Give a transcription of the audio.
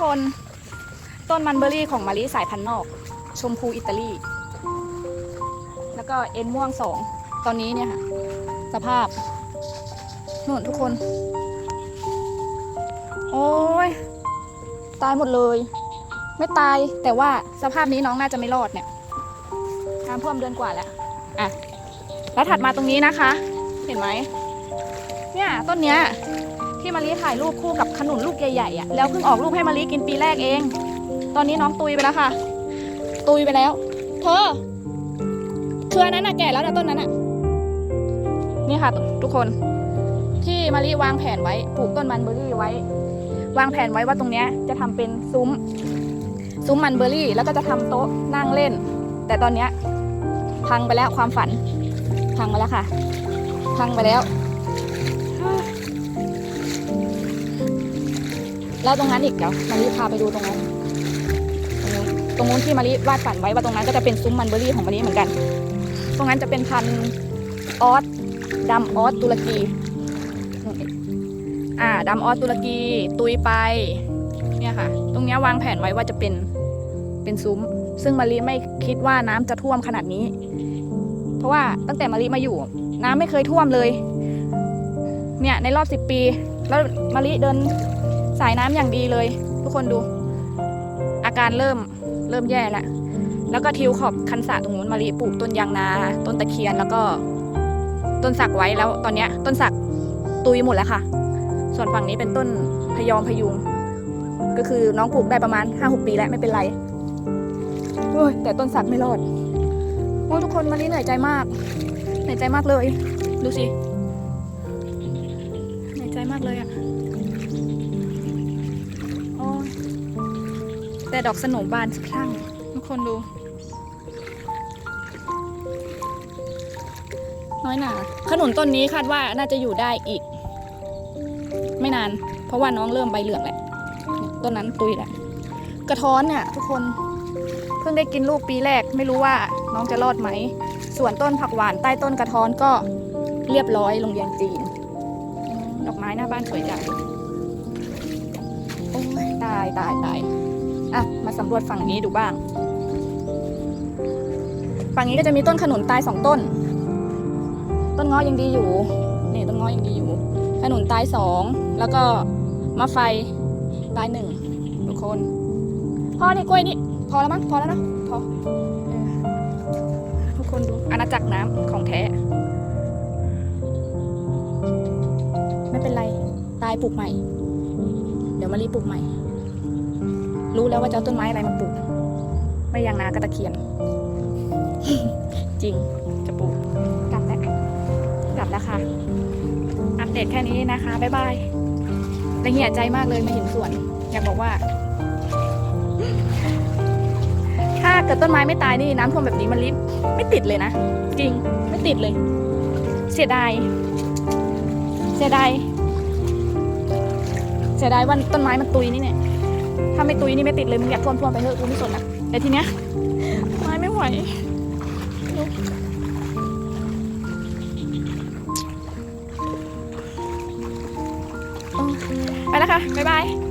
คน ต้นมันเบอรี่ของมารีสายพันธุ์นอก ชมพูอิตาลี แล้วก็เอ็นม่วงสองตอนนี้เนี่ยค่ะ สภาพนู่นทุกคน โอ้ยตายหมดเลย ไม่ตายแต่ว่าสภาพนี้น้องน่าจะไม่รอดเนี่ยน้ำท่วมเดือนกว่าแล้วอะแล้วถัดมาตรงนี้นะคะ เห็นไหมเนี่ยต้นเนี้ย ที่มารีถ่ายรูปคู่กับขนุนลูกใหญ่ๆอะแล้วเพิ่งออกลูกให้มารีกินปีแรกเอง ตอนนี้น้องตุยไปแล้วค่ะ ตุยไปแล้ว เธอเครือนั้นน่ะแก่แล้วนะต้นนั้นน่ะนี่ค่ะทุกคน ที่มารีวางแผนไว้ปลูกต้นมันเบอร์รี่ไว้ วางแผนไว้ว่าตรงเนี้ยจะทำเป็นซุ้ม ซุ้มมันเบอร์รี่ แล้วก็จะทำโต๊ะนั่งเล่น แต่ตอนเนี้ยพังไปแล้วความฝัน พังไปแล้วค่ะ พังไปแล้ว แล้วตรงนั้นอีกเดี๋ยวมารีพาไปดูตรงนั้นตรงนู้น ตรงนู้นที่มารีวาดฝันไว้ว่าตรงนั้นก็จะเป็นซุ้มมันเบอร์รี่ของมารีเหมือนกัน ตรงนั้นจะเป็นพันออสดำออสตุรกี อ่าดำออสตุรกี ตุยไป เนี่ยค่ะ ตรงเนี้ยวางแผนไว้ว่าจะเป็น เป็นซุ้ม ซึ่งมารีไม่คิดว่าน้ำจะท่วมขนาดนี้ เพราะว่าตั้งแต่มารีมาอยู่ น้ำไม่เคยท่วมเลย เนี่ยในรอบสิบปี แล้วมารีเดิน สายน้ำอย่างดีเลย ทุกคนดู อาการเริ่มเริ่มแย่แล้วแล้วก็ทิวขอบคันสะตรงนู้นมารีปลูกต้นยางนา ต้นตะเคียนแล้วก็ต้นสักไว้แล้วตอนเนี้ยต้นสักตุยหมดแล้วค่ะ ส่วนฝั่งนี้เป็นต้นพยอมพยุง ก็คือน้องปลูกได้ประมาณห้าหกปีแล้วไม่เป็นไรโอ้ยแต่ต้นสักไม่รอดโอ้ทุกคนมารีเหนื่อยใจมาก เหนื่อยใจมากเลย ดูสิ เหนื่อยใจมากเลยอะ แต่ดอกสโหนบานสะพรั่งทุกคนดู น้อยหนาขนุนต้นนี้คาดว่าน่าจะอยู่ได้อีก ไม่นาน เพราะว่าน้องเริ่มใบเหลืองแหละต้นนั้นตุยแหละกระท้อนเนี่ยทุกคนเพิ่งได้กินลูกปีแรก ไม่รู้ว่าน้องจะรอดไหม ส่วนต้นผักหวานใต้ต้นกระท้อนก็เรียบร้อยโรงเรียนจีน ดอกไม้หน้าบ้านสวยจังโอ้ยตายตายตาย อะ มาสำรวจฝั่งนี้ดูบ้าง ฝั่งนี้ก็จะมีต้นขนุนตายสองต้น ต้นงาะยังดีอยู่ นี่ต้นงาะยังดีอยู่ ขนุนตายสอง แล้วก็มะไฟตายหนึ่งทุกคนพอนี่กล้วยนี่ พอแล้วมั้ง พอแล้วนะพอเออทุกคนดู อาณาจักรน้ำของแท้ ไม่เป็นไร ตายปลูกใหม่ เดี๋ยวมารีปลูกใหม่ รู้แล้วว่าจะเอาต้นไม้อะไรมาปลูก ไม่ยางนาก็ตะเคียน จริงจะปลูกกลับแล้วกลับแล้วค่ะ อัปเดตแค่นี้นะคะ บ๊ายบายละเหี่ยใจมากเลยมาเห็นสวน อยากบอกว่า ถ้าเกิดต้นไม้ไม่ตายนี่น้ำท่วมแบบนี้มันลิฟไม่ติดเลยนะ จริงไม่ติดเลย เสียดายเสียดายเสียดายว่าต้นไม้มันตุยนี่เนี่ย ถ้าไม่ตุยนี่ไม่ติดเลยมึงอยากท่วมท่วมไปเถอะกูไม่สนอะแต่ทีเนี้ยไม้ไม่ไหวลุกไปแล้วค่ะบ๊ายบาย